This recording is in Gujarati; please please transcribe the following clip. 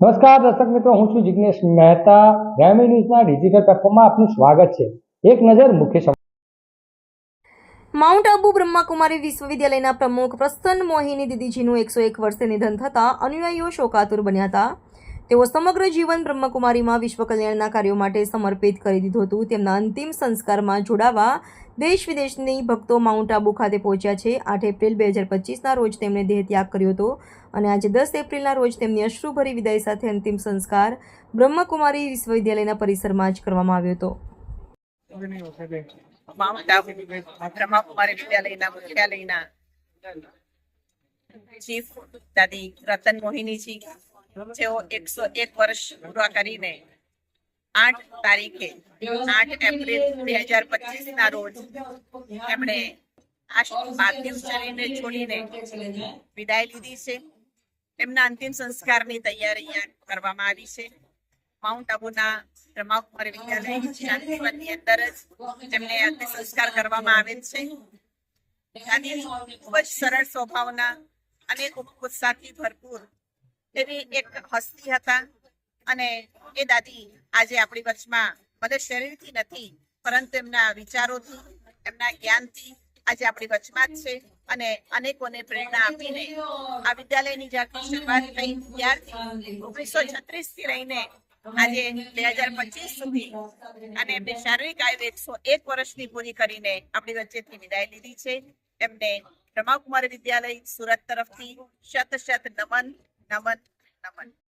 નમસ્કાર દર્શક મિત્રો, હું છું જિગ્નેશ મહેતા. ગ્રામી ન્યૂઝના ડિજિટલ પ્લેટફોર્મમાં આપનું સ્વાગત છે. એક નજર મુખ્ય માઉન્ટ આબુ બ્રહ્માકુમારી વિશ્વવિદ્યાલયના પ્રમુખ પ્રસન્ન મોહિની દીદીજીનું એકસો એક વર્ષે નિધન થતાં અનુયાયીઓ શોકાતુર બન્યા હતા. તેઓ સમગ્ર જીવન બ્રહ્મકુમારીમાં વિશ્વ કલ્યાણના કાર્યો માટે સમર્પિત કરી દીધું હતું. તેમના અંતિમ સંસ્કારમાં જોડાવા દેશ વિદેશની ભક્તો માઉન્ટ આબુ ખાતે પહોંચ્યા છે. આઠ એપ્રિલ બે હજાર પચીસના રોજ તેમણે દેહત્યાગ કર્યો હતો અને આજે દસ એપ્રિલના રોજ તેમની અશ્રુભરી વિદાય સાથે અંતિમ સંસ્કાર બ્રહ્મકુમારી વિશ્વવિદ્યાલયના પરિસરમાં જ કરવામાં આવ્યો હતો. ચીફ, દાદી રતન મોહિનીજી જેઓ એકસો એક વર્ષ પૂરા કરીને આઠ તારીખે, આઠ એપ્રિલ બે હજાર પચીસ ના રોજ એમણે પાર્થિવ શરીરને છોડીને વિદાય લીધી છે. એમના અંતિમ સંસ્કારની તૈયારી કરવામાં આવી છે. માઉન્ટ આબુના બ્રહ્માકુમારી વિદ્યાલય શાંતિવનની અંદર જ તેમને અંતિમ સંસ્કાર કરવામાં આવે છે. ખૂબ જ સરળ સ્વભાવના અને ખૂબ ઉત્સાહથી ભરપૂર એવી એક હસ્તી હતા અને એ દાદી આજે આપણી વચમાં ભલે શરીરથી નથી, પરંતુ એમના વિચારોથી, એમના જ્ઞાનથી આજે આપણી વચમાં જ છે અને અનેકોને પ્રેરણા આપીને આ વિદ્યાલયની જ્યારથી શરૂઆત થઈ ત્યારથી ઓગણીસો છત્રીસથી લઈને આજે બે હજાર પચીસ સુધી અને એમને શારીરિક આયુ એકસો એક વર્ષની પૂરી કરીને આપણી વચ્ચેથી વિદાય લીધી છે. એમને રમાકુમારી વિદ્યાલય સુરત તરફથી શત શત નમન નમન નમન